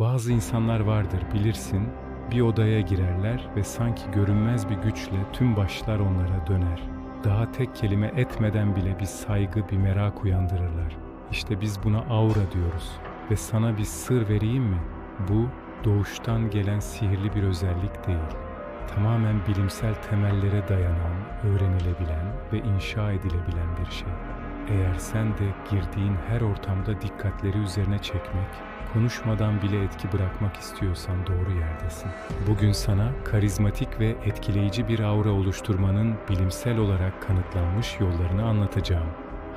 Bazı insanlar vardır bilirsin, bir odaya girerler ve sanki görünmez bir güçle tüm başlar onlara döner. Daha tek kelime etmeden bile bir saygı, bir merak uyandırırlar. İşte biz buna aura diyoruz. Ve sana bir sır vereyim mi? Bu doğuştan gelen sihirli bir özellik değil. Tamamen bilimsel temellere dayanan, öğrenilebilen ve inşa edilebilen bir şey. Eğer sen de girdiğin her ortamda dikkatleri üzerine çekmek, konuşmadan bile etki bırakmak istiyorsan doğru yerdesin. Bugün sana karizmatik ve etkileyici bir aura oluşturmanın bilimsel olarak kanıtlanmış yollarını anlatacağım.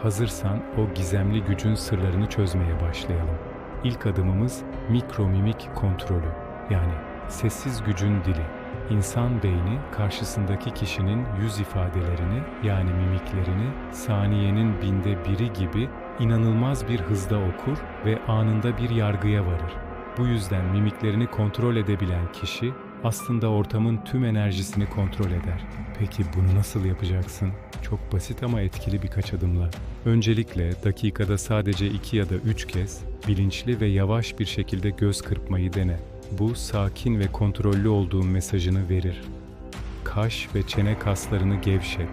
Hazırsan o gizemli gücün sırlarını çözmeye başlayalım. İlk adımımız mikromimik kontrolü yani sessiz gücün dili. İnsan beyni karşısındaki kişinin yüz ifadelerini yani mimiklerini saniyenin binde biri gibi inanılmaz bir hızda okur ve anında bir yargıya varır. Bu yüzden mimiklerini kontrol edebilen kişi aslında ortamın tüm enerjisini kontrol eder. Peki bunu nasıl yapacaksın? Çok basit ama etkili birkaç adımla. Öncelikle dakikada sadece iki ya da üç kez bilinçli ve yavaş bir şekilde göz kırpmayı dene. Bu sakin ve kontrollü olduğun mesajını verir. Kaş ve çene kaslarını gevşet.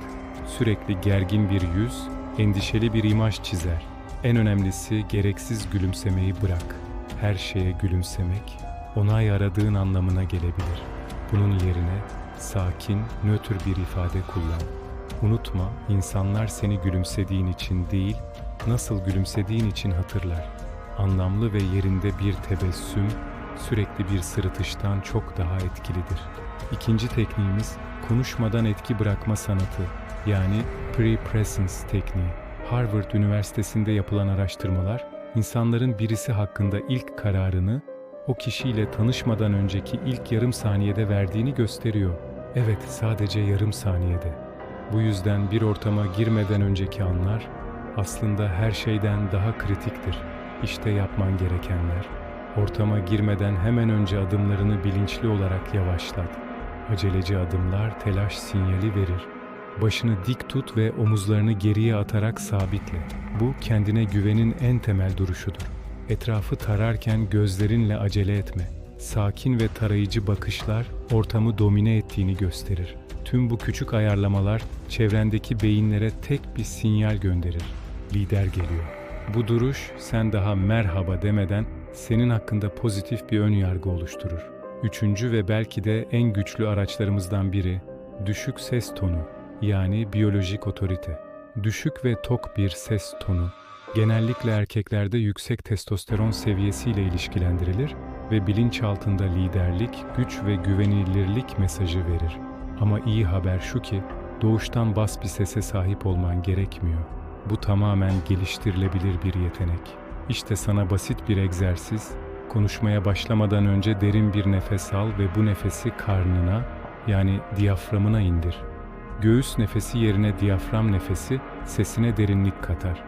Sürekli gergin bir yüz, endişeli bir imaj çizer. En önemlisi gereksiz gülümsemeyi bırak. Her şeye gülümsemek, onay aradığın anlamına gelebilir. Bunun yerine sakin, nötr bir ifade kullan. Unutma, insanlar seni gülümsediğin için değil, nasıl gülümsediğin için hatırlar. Anlamlı ve yerinde bir tebessüm, sürekli bir sırıtıştan çok daha etkilidir. İkinci tekniğimiz konuşmadan etki bırakma sanatı yani pre-presence tekniği. Harvard Üniversitesi'nde yapılan araştırmalar insanların birisi hakkında ilk kararını o kişiyle tanışmadan önceki ilk yarım saniyede verdiğini gösteriyor. Evet, sadece yarım saniyede. Bu yüzden bir ortama girmeden önceki anlar aslında her şeyden daha kritiktir. İşte yapman gerekenler. Ortama girmeden hemen önce adımlarını bilinçli olarak yavaşlat. Aceleci adımlar telaş sinyali verir. Başını dik tut ve omuzlarını geriye atarak sabitle. Bu kendine güvenin en temel duruşudur. Etrafı tararken gözlerinle acele etme. Sakin ve tarayıcı bakışlar ortamı domine ettiğini gösterir. Tüm bu küçük ayarlamalar çevrendeki beyinlere tek bir sinyal gönderir. Lider geliyor. Bu duruş sen daha merhaba demeden senin hakkında pozitif bir ön yargı oluşturur. Üçüncü ve belki de en güçlü araçlarımızdan biri düşük ses tonu yani biyolojik otorite. Düşük ve tok bir ses tonu genellikle erkeklerde yüksek testosteron seviyesiyle ilişkilendirilir ve bilinçaltında liderlik, güç ve güvenilirlik mesajı verir. Ama iyi haber şu ki doğuştan bas bir sese sahip olman gerekmiyor. Bu tamamen geliştirilebilir bir yetenek. İşte sana basit bir egzersiz. Konuşmaya başlamadan önce derin bir nefes al ve bu nefesi karnına yani diyaframına indir. Göğüs nefesi yerine diyafram nefesi sesine derinlik katar.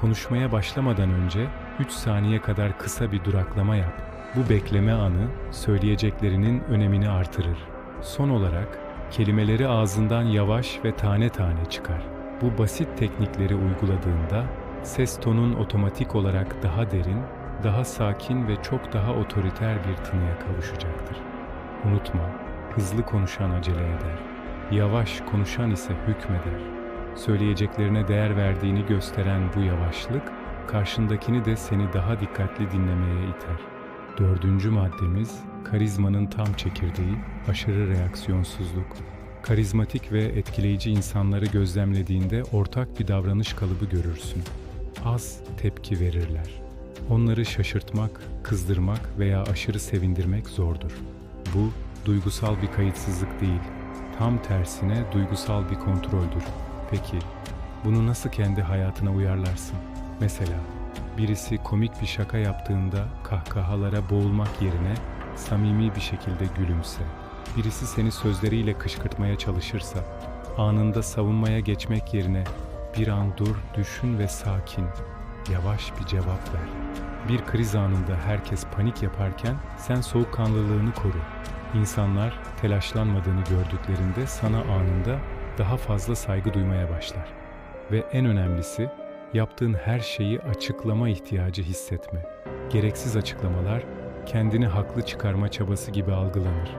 Konuşmaya başlamadan önce 3 saniye kadar kısa bir duraklama yap. Bu bekleme anı söyleyeceklerinin önemini artırır. Son olarak kelimeleri ağzından yavaş ve tane tane çıkar. Bu basit teknikleri uyguladığında ses tonun otomatik olarak daha derin, daha sakin ve çok daha otoriter bir tınıya kavuşacaktır. Unutma, hızlı konuşan acele eder. Yavaş konuşan ise hükmeder. Söyleyeceklerine değer verdiğini gösteren bu yavaşlık, karşındakini de seni daha dikkatli dinlemeye iter. Dördüncü maddemiz, karizmanın tam çekirdeği, aşırı reaksiyonsuzluk. Karizmatik ve etkileyici insanları gözlemlediğinde ortak bir davranış kalıbı görürsün. Az tepki verirler. Onları şaşırtmak, kızdırmak veya aşırı sevindirmek zordur. Bu, duygusal bir kayıtsızlık değil, tam tersine duygusal bir kontroldür. Peki, bunu nasıl kendi hayatına uyarlarsın? Mesela, birisi komik bir şaka yaptığında kahkahalara boğulmak yerine samimi bir şekilde gülümse. Birisi seni sözleriyle kışkırtmaya çalışırsa, anında savunmaya geçmek yerine bir an dur, düşün ve sakin, yavaş bir cevap ver. Bir kriz anında herkes panik yaparken sen soğukkanlılığını koru. İnsanlar telaşlanmadığını gördüklerinde sana anında daha fazla saygı duymaya başlar. Ve en önemlisi yaptığın her şeyi açıklama ihtiyacı hissetme. Gereksiz açıklamalar kendini haklı çıkarma çabası gibi algılanır.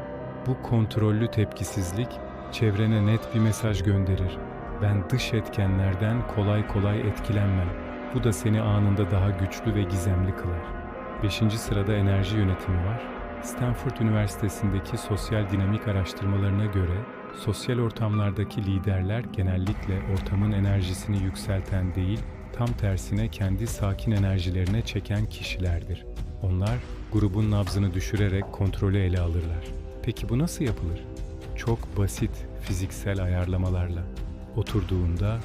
Bu kontrollü tepkisizlik çevrene net bir mesaj gönderir. Ben dış etkenlerden kolay kolay etkilenmem. Bu da seni anında daha güçlü ve gizemli kılar. Beşinci sırada enerji yönetimi var. Stanford Üniversitesi'ndeki sosyal dinamik araştırmalarına göre sosyal ortamlardaki liderler genellikle ortamın enerjisini yükselten değil, tam tersine kendi sakin enerjilerine çeken kişilerdir. Onlar grubun nabzını düşürerek kontrolü ele alırlar. Peki bu nasıl yapılır? Çok basit fiziksel ayarlamalarla. Oturduğunda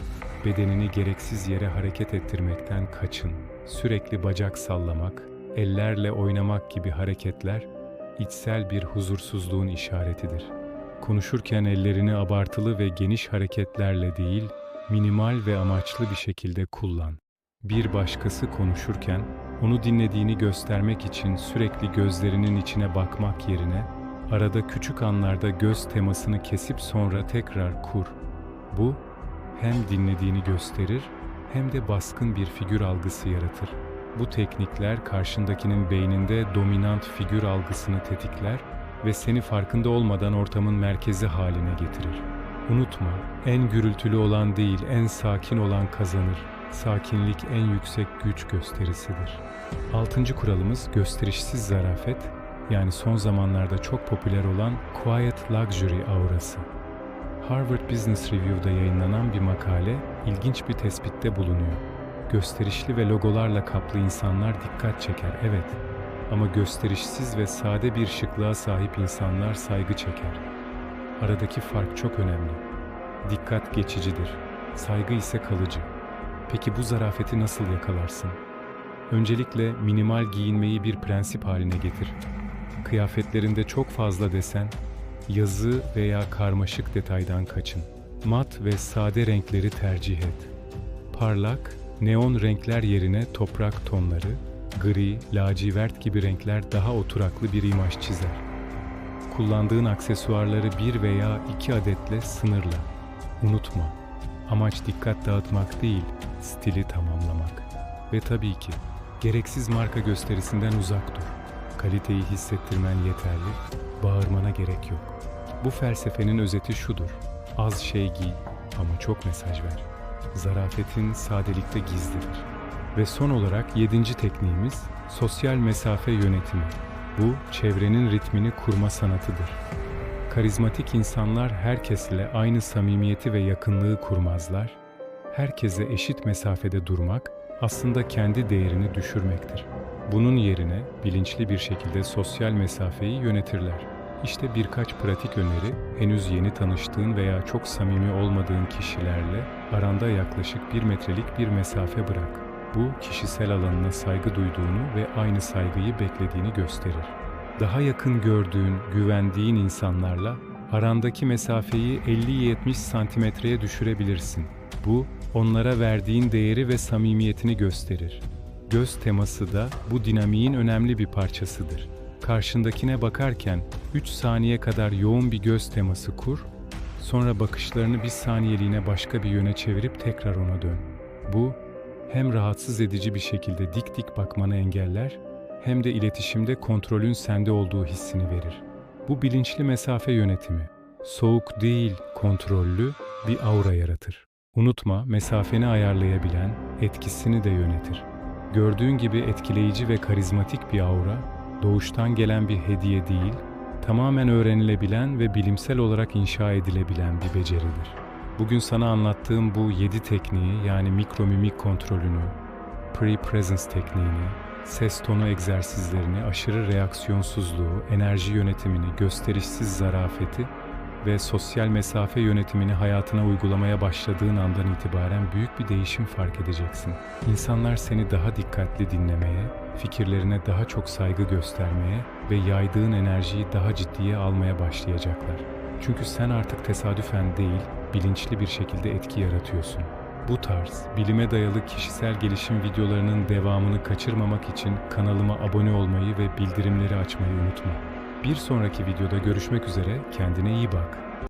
bedenini gereksiz yere hareket ettirmekten kaçın. Sürekli bacak sallamak, ellerle oynamak gibi hareketler içsel bir huzursuzluğun işaretidir. Konuşurken ellerini abartılı ve geniş hareketlerle değil, minimal ve amaçlı bir şekilde kullan. Bir başkası konuşurken onu dinlediğini göstermek için sürekli gözlerinin içine bakmak yerine arada küçük anlarda göz temasını kesip sonra tekrar kur. Bu hem dinlediğini gösterir hem de baskın bir figür algısı yaratır. Bu teknikler karşındakinin beyninde dominant figür algısını tetikler ve seni farkında olmadan ortamın merkezi haline getirir. Unutma, en gürültülü olan değil, en sakin olan kazanır. Sakinlik en yüksek güç gösterisidir. Altıncı kuralımız gösterişsiz zarafet, yani son zamanlarda çok popüler olan Quiet Luxury aurası. Harvard Business Review'da yayınlanan bir makale ilginç bir tespitte bulunuyor. Gösterişli ve logolarla kaplı insanlar dikkat çeker, evet. Ama gösterişsiz ve sade bir şıklığa sahip insanlar saygı çeker. Aradaki fark çok önemli. Dikkat geçicidir, saygı ise kalıcı. Peki bu zarafeti nasıl yakalarsın? Öncelikle minimal giyinmeyi bir prensip haline getir. Kıyafetlerinde çok fazla desen, yazı veya karmaşık detaydan kaçın. Mat ve sade renkleri tercih et. Parlak, neon renkler yerine toprak tonları, gri, lacivert gibi renkler daha oturaklı bir imaj çizer. Kullandığın aksesuarları bir veya iki adetle sınırla. Unutma, amaç dikkat dağıtmak değil, stili tamamlamak. Ve tabii ki, gereksiz marka gösterisinden uzak dur. Kaliteyi hissettirmen yeterli, bağırmana gerek yok. Bu felsefenin özeti şudur. Az şey giy ama çok mesaj ver. Zarafetin sadelikte gizlidir. Ve son olarak yedinci tekniğimiz sosyal mesafe yönetimi. Bu çevrenin ritmini kurma sanatıdır. Karizmatik insanlar herkesle aynı samimiyeti ve yakınlığı kurmazlar. Herkese eşit mesafede durmak aslında kendi değerini düşürmektir. Bunun yerine bilinçli bir şekilde sosyal mesafeyi yönetirler. İşte birkaç pratik öneri henüz yeni tanıştığın veya çok samimi olmadığın kişilerle aranda yaklaşık bir metrelik bir mesafe bırak. Bu kişisel alanına saygı duyduğunu ve aynı saygıyı beklediğini gösterir. Daha yakın gördüğün, güvendiğin insanlarla arandaki mesafeyi 50-70 santimetreye düşürebilirsin. Bu onlara verdiğin değeri ve samimiyetini gösterir. Göz teması da bu dinamiğin önemli bir parçasıdır. Karşındakine bakarken 3 saniye kadar yoğun bir göz teması kur, sonra bakışlarını bir saniyeliğine başka bir yöne çevirip tekrar ona dön. Bu hem rahatsız edici bir şekilde dik dik bakmanı engeller, hem de iletişimde kontrolün sende olduğu hissini verir. Bu bilinçli mesafe yönetimi, soğuk değil, kontrollü bir aura yaratır. Unutma, mesafeni ayarlayabilen etkisini de yönetir. Gördüğün gibi etkileyici ve karizmatik bir aura, doğuştan gelen bir hediye değil, tamamen öğrenilebilen ve bilimsel olarak inşa edilebilen bir beceridir. Bugün sana anlattığım bu 7 tekniği yani mikromimik kontrolünü, pre-presence tekniğini, ses tonu egzersizlerini, aşırı reaksiyonsuzluğu, enerji yönetimini, gösterişsiz zarafeti ve sosyal mesafe yönetimini hayatına uygulamaya başladığın andan itibaren büyük bir değişim fark edeceksin. İnsanlar seni daha dikkatli dinlemeye, fikirlerine daha çok saygı göstermeye ve yaydığın enerjiyi daha ciddiye almaya başlayacaklar. Çünkü sen artık tesadüfen değil, bilinçli bir şekilde etki yaratıyorsun. Bu tarz bilime dayalı kişisel gelişim videolarının devamını kaçırmamak için kanalıma abone olmayı ve bildirimleri açmayı unutma. Bir sonraki videoda görüşmek üzere, kendine iyi bak.